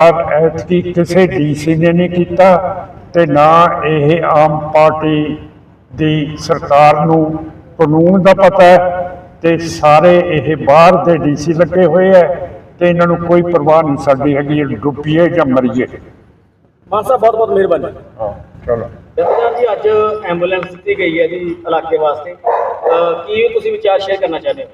ਪਰ ਐਤਕੀ ਕਿਸੇ ਡੀਸੀ ਨੇ ਨਹੀਂ ਕੀਤਾ ਤੇ ਨਾ ਇਹ ਆਮ ਪਾਰਟੀ ਦੀ ਸਰਕਾਰ ਨੂੰ ਕਾਨੂੰਨ ਦਾ ਪਤਾ ਹੈ ਤੇ ਸਾਰੇ ਇਹ ਬਾਹਰ ਦੇ ਡੀਸੀ ਲੱਗੇ ਹੋਏ ਐ ਤੇ ਇਹਨਾਂ ਨੂੰ ਕੋਈ ਪਰਵਾਹ ਨਹੀਂ ਸਾਡੀ ਹੈਗੀ ਇਹ ਡੁੱਬੀਏ ਜਾਂ ਮਰੀਏ। ਮਾਨ ਸਾਹਿਬ ਬਹੁਤ ਬਹੁਤ ਮਿਹਰਬਾਨੀ। ਹਾਂ ਚਲੋ। ਜਥੇਦਾਰ ਜੀ ਅੱਜ ਐਂਬੂਲੈਂਸ ਦਿੱਤੀ ਗਈ ਹੈ ਜੀ ਇਲਾਕੇ ਵਾਸਤੇ। ਕੀ ਤੁਸੀਂ ਵਿਚਾਰ ਸ਼ੇਅਰ ਕਰਨਾ ਚਾਹੁੰਦੇ ਹੋ?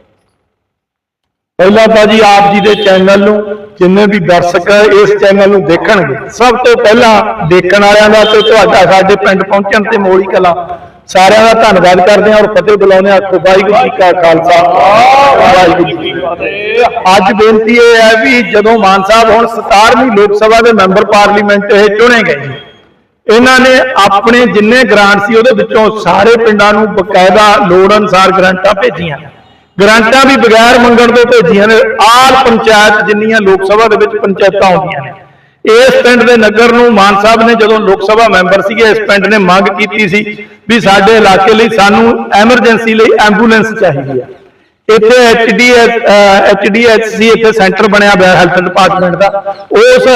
ਪਹਿਲਾਂ ਤਾਂ ਜੀ ਆਪ ਜੀ ਦੇ ਚੈਨਲ ਨੂੰ ਜਿੰਨੇ ਵੀ ਦਰਸ਼ਕ ਇਸ ਚੈਨਲ ਨੂੰ ਦੇਖਣਗੇ। ਸਭ ਤੋਂ ਪਹਿਲਾਂ ਦੇਖਣ ਵਾਲਿਆਂ ਦਾ ਤੇ ਤੁਹਾਡਾ ਸਾਡੇ ਪਿੰਡ ਪਹੁੰਚਣ ਤੇ ਮੋੜੀ ਕਲਾ। ਸਾਰਿਆਂ ਦਾ ਧੰਨਵਾਦ ਕਰਦੇ ਹਾਂ ਔਰ ਫਤਿਹ ਬੁਲਾਉਂਦੇ ਹਾਂ ਆਖੋ, ਵਾਹਿਗੁਰੂ ਜੀ ਕਾ ਖਾਲਸਾ, ਵਾਹਿਗੁਰੂ ਜੀ ਕੀ ਫਤਿਹ। ਅੱਜ ਬੇਨਤੀ ਇਹ ਹੈ ਵੀ ਜਦੋਂ ਮਾਨ ਸਾਹਿਬ ਹੁਣ 17ਵੀਂ ਲੋਕ ਸਭਾ ਦੇ ਮੈਂਬਰ ਪਾਰਲੀਮੈਂਟ ਇਹ ਚੁਣੇ ਗਏ ਇਹਨਾਂ ਨੇ ਆਪਣੇ ਜਿੰਨੇ ਗ੍ਰਾਂਟ ਸੀ ਉਹਦੇ ਵਿੱਚੋਂ ਸਾਰੇ ਪਿੰਡਾਂ ਨੂੰ ਬਕਾਇਦਾ ਲੋੜ ਅਨੁਸਾਰ ਗ੍ਰਾਂਟਾਂ ਭੇਜੀਆਂ। ਗ੍ਰਾਂਟਾਂ ਵੀ ਬਗੈਰ ਮੰਗਣ ਤੋਂ ਭੇਜੀਆਂ ਨੇ, ਆਲ ਪੰਚਾਇਤ ਜਿੰਨੀਆਂ ਲੋਕ ਸਭਾ ਦੇ ਵਿੱਚ ਪੰਚਾਇਤਾਂ ਆਉਂਦੀਆਂ ਨੇ। ਇਸ ਪਿੰਡ ਦੇ ਨਗਰ ਨੂੰ ਮਾਨ ਸਾਹਿਬ ਨੇ ਜਦੋਂ ਲੋਕ ਸਭਾ ਮੈਂਬਰ ਸੀਗੇ, ਇਸ ਪਿੰਡ ਨੇ ਮੰਗ ਕੀਤੀ ਸੀ ਵੀ ਸਾਡੇ ਇਲਾਕੇ ਲਈ ਸਾਨੂੰ ਐਮਰਜੈਂਸੀ ਲਈ ਐਂਬੂਲੈਂਸ ਚਾਹੀਦੀ ਹੈ ਇੱਥੇ ਐਚਡੀ ਐਚਡੀਐਚਸੀ ਇੱਥੇ ਸੈਂਟਰ ਬਣਿਆ ਹੋਇਆ ਹੈਲਥ ਡਿਪਾਰਟਮੈਂਟ ਦਾ। ਉਸ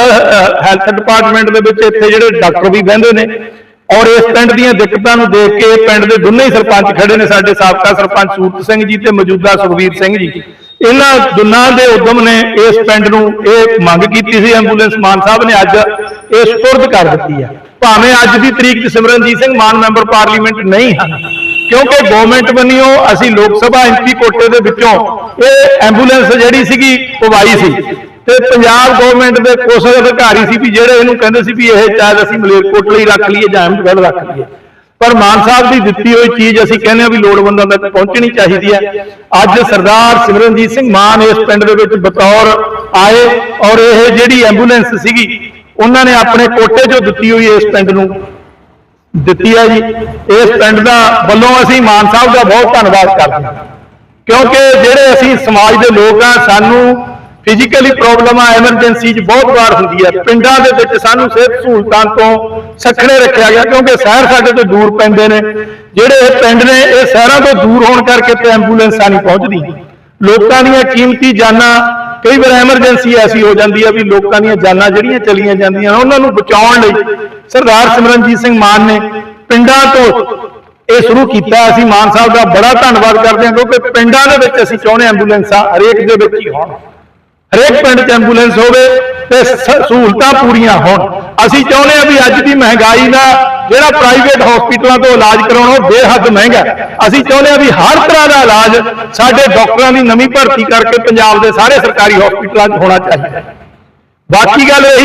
ਹੈਲਥ ਡਿਪਾਰਟਮੈਂਟ ਦੇ ਵਿੱਚ ਇੱਥੇ ਜਿਹੜੇ ਡਾਕਟਰ ਵੀ ਬਹਿੰਦੇ ਨੇ ਔਰ ਇਸ ਪਿੰਡ ਦੀਆਂ ਦਿੱਕਤਾਂ ਨੂੰ ਦੇਖ ਕੇ ਪਿੰਡ ਦੇ ਦੋਨੇ ਹੀ ਸਰਪੰਚ ਖੜੇ ਨੇ, ਸਾਡੇ ਸਾਬਕਾ ਸਰਪੰਚ ਸੂਰਤ ਸਿੰਘ ਜੀ ਤੇ ਮੌਜੂਦਾ ਸੁਖਵੀਰ ਸਿੰਘ ਜੀ। ਇਹਨਾਂ ਦੋਨਾਂ ਦੇ ਉਦਮ ਨੇ ਇਸ ਪਿੰਡ ਨੂੰ ਇਹ ਮੰਗ ਕੀਤੀ ਸੀ, ਐਂਬੂਲੈਂਸ ਮਾਨ ਸਾਹਿਬ ਨੇ ਅੱਜ ਇਹ ਸਪੁਰਦ ਕਰ ਦਿੱਤੀ ਹੈ ਭਾਵੇਂ ਅੱਜ ਦੀ ਤਰੀਕ 'ਚ ਸਿਮਰਨਜੀਤ ਸਿੰਘ ਮਾਨ ਮੈਂਬਰ ਪਾਰਲੀਮੈਂਟ ਨਹੀਂ ਹਨ, ਕਿਉਂਕਿ ਗਵਰਨਮੈਂਟ ਵੱਲੋਂ ਅਸੀਂ ਲੋਕ ਸਭਾ ਐਮਪੀ ਕੋਟੇ ਦੇ ਵਿੱਚੋਂ ਇਹ ਐਂਬੂਲੈਂਸ ਜਿਹੜੀ ਸੀਗੀ ਪਵਾਈ ਸੀ। ਤੇ ਪੰਜਾਬ ਗਵਰਨਮੈਂਟ ਦੇ ਕੁਝ ਅਧਿਕਾਰੀ ਸੀ ਵੀ ਜਿਹੜੇ ਇਹਨੂੰ ਕਹਿੰਦੇ ਸੀ ਵੀ ਇਹ ਚਾਹੇ ਅਸੀਂ ਮਲੇਰਕੋਟਲਾ ਹੀ ਰੱਖ ਲਈਏ ਜਾਂ ਅਹਿਮਦਗੜ੍ਹ ਰੱਖ ਲਈਏ। ਪਰ ਮਾਨ ਸਾਹਿਬ ਦੀ ਦਿੱਤੀ ਹੋਈ ਚੀਜ਼ ਅਸੀਂ ਕਹਿੰਦੇ ਹਾਂ ਵੀ ਲੋੜਵੰਦਾਂ ਤੱਕ ਪਹੁੰਚਣੀ ਚਾਹੀਦੀ ਹੈ। ਅੱਜ ਸਰਦਾਰ ਸਿਮਰਨਜੀਤ ਸਿੰਘ ਮਾਨ ਇਸ ਪਿੰਡ ਦੇ ਵਿੱਚ ਬਤੌਰ ਆਏ ਔਰ ਇਹ ਜਿਹੜੀ ਐਂਬੂਲੈਂਸ ਸੀਗੀ, ਉਹਨਾਂ ਨੇ ਆਪਣੇ ਕੋਟੇ 'ਚੋਂ ਦਿੱਤੀ ਹੋਈ ਇਸ ਪਿੰਡ ਨੂੰ। ਦਿੱਤੀ ਹੈ ਜੀ। ਇਸ ਪਿੰਡ ਦਾ ਵੱਲੋਂ ਅਸੀਂ ਮਾਨ ਸਾਹਿਬ ਦਾ ਬਹੁਤ ਧੰਨਵਾਦ ਕਰਦੇ ਹਾਂ। ਕਿਉਂਕਿ ਜਿਹੜੇ ਅਸੀਂ ਸਮਾਜ ਦੇ ਲੋਕ ਆ, ਸਾਨੂੰ ਫਿਜ਼ੀਕਲੀ ਪ੍ਰੋਬਲਮ ਆ ਐਮਰਜੈਂਸੀ 'ਚ ਬਹੁਤ ਵਾਰ ਹੁੰਦੀ ਹੈ ਪਿੰਡਾਂ ਦੇ ਵਿੱਚ ਸਾਨੂੰ ਸਿਹਤ ਸਹੂਲਤਾਂ ਤੋਂ ਸੱਖਣੇ ਰੱਖਿਆ ਗਿਆ, ਕਿਉਂਕਿ ਸ਼ਹਿਰ ਸਾਡੇ ਤੋਂ ਦੂਰ ਪੈਂਦੇ ਨੇ। ਜਿਹੜੇ ਇਹ ਪਿੰਡ ਨੇ, ਇਹ ਸ਼ਹਿਰਾਂ ਤੋਂ ਦੂਰ ਹੋਣ ਕਰਕੇ ਤੇ ਐਂਬੂਲੈਂਸਾਂ ਨਹੀਂ ਪਹੁੰਚਦੀਆਂ ਲੋਕਾਂ ਦੀਆਂ ਕੀਮਤੀ ਜਾਨਾਂ, ਕਈ ਵਾਰ ਐਮਰਜੈਂਸੀ ਐਸੀ ਹੋ ਜਾਂਦੀ ਹੈ ਵੀ ਲੋਕਾਂ ਦੀਆਂ ਜਾਨਾਂ ਜਿਹੜੀਆਂ ਚਲੀਆਂ ਜਾਂਦੀਆਂ ਉਹਨਾਂ ਨੂੰ ਬਚਾਉਣ ਲਈ ਸਰਦਾਰ ਸਿਮਰਨਜੀਤ ਸਿੰਘ ਮਾਨ ਨੇ ਪਿੰਡਾਂ ਤੋਂ ਇਹ ਸ਼ੁਰੂ ਕੀਤਾ। ਅਸੀਂ ਮਾਨ ਸਾਹਿਬ ਦਾ ਬੜਾ ਧੰਨਵਾਦ ਕਰਦੇ ਹਾਂ, ਕਿਉਂਕਿ ਪਿੰਡਾਂ ਦੇ ਵਿੱਚ ਅਸੀਂ ਚਾਹੁੰਦੇ ਹਾਂ ਐਂਬੂਲੈਂਸਾਂ ਹਰੇਕ ਦੇ ਵਿੱਚ ਹੀ ਹੋਣ। ਹਰੇਕ ਪਿੰਡ 'ਚ ਐਂਬੂਲੈਂਸ ਹੋਵੇ ਤੇ ਸਹੂਲਤਾਂ ਪੂਰੀਆਂ ਹੋਣ। ਅਸੀਂ ਚਾਹੁੰਦੇ ਹਾਂ ਵੀ ਅੱਜ ਦੀ ਮਹਿੰਗਾਈ ਦਾ ਜਿਹੜਾ ਪ੍ਰਾਈਵੇਟ ਹਸਪੀਟਲਾਂ ਤੋਂ ਇਲਾਜ ਕਰਾਉਣਾ ਉਹ ਬੇਹੱਦ ਮਹਿੰਗਾ ਅਸੀਂ ਚਾਹੁੰਦੇ ਹਾਂ ਵੀ ਹਰ ਤਰ੍ਹਾਂ ਦਾ ਇਲਾਜ ਸਾਡੇ ਡਾਕਟਰਾਂ ਦੀ ਨਵੀਂ ਭਰਤੀ ਕਰਕੇ ਪੰਜਾਬ ਦੇ ਸਾਰੇ ਸਰਕਾਰੀ ਹਸਪੀਟਲਾਂ 'ਚ ਹੋਣਾ ਚਾਹੀਦਾ ਬਾਕੀ ਗੱਲ ਇਹੀ